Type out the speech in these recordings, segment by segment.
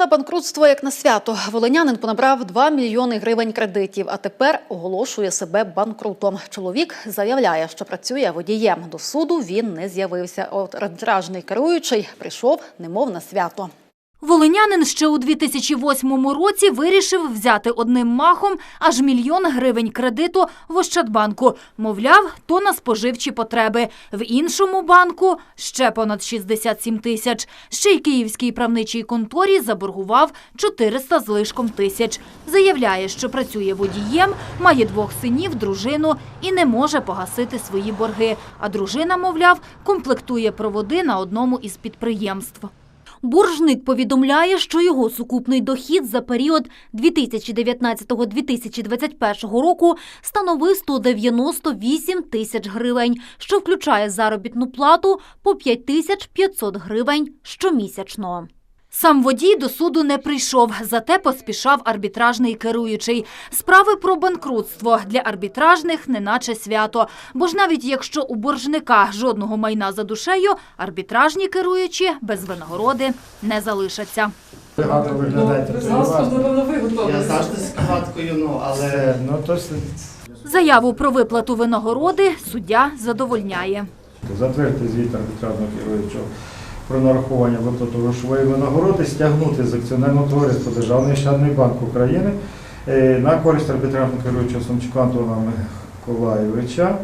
На банкрутство як на свято. Волинянин понабрав 2 мільйони гривень кредитів, а тепер оголошує себе банкрутом. Чоловік заявляє, що працює водієм. До суду він не з'явився. От ретражний керуючий прийшов, немов на свято. Волинянин ще у 2008 році вирішив взяти одним махом аж мільйон гривень кредиту в Ощадбанку. Мовляв, то на споживчі потреби. В іншому банку ще понад 67 тисяч. Ще й київській правничій конторі заборгував 400 з лишком тисяч. Заявляє, що працює водієм, має двох синів, дружину і не може погасити свої борги. А дружина, мовляв, комплектує проводи на одному із підприємств. Боржник повідомляє, що його сукупний дохід за період 2019-2021 року становив 198 тисяч гривень, що включає заробітну плату по 5500 гривень щомісячно. Сам водій до суду не прийшов, зате поспішав арбітражний керуючий. Справи про банкрутство для арбітражних неначе свято. Бо ж навіть якщо у боржника жодного майна за душею, арбітражні керуючі без винагороди не залишаться. Ви гарно виглядаєте, готові. Я завжди з каваткою, ну, але ну то Заяву про виплату винагороди суддя задовольняє. затвердити звіт арбітражного керуючого про нарахування виплату грошової винагороди, стягнути з акціонерного товариства Державний щадний банк України е, на користь арбітражного керуючого Сумчука Антона Миколайовича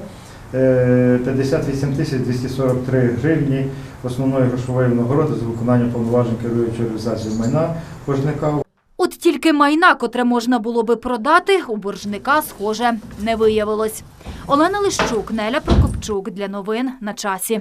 е, 58 тисяч 243 гривні основної грошової винагороди за виконання повноважень керуючого реалізації майна боржника От тільки майна, котре можна було би продати, у боржника, схоже, не виявилось. Олена Лищук, Неля Прокопчук для новин на часі.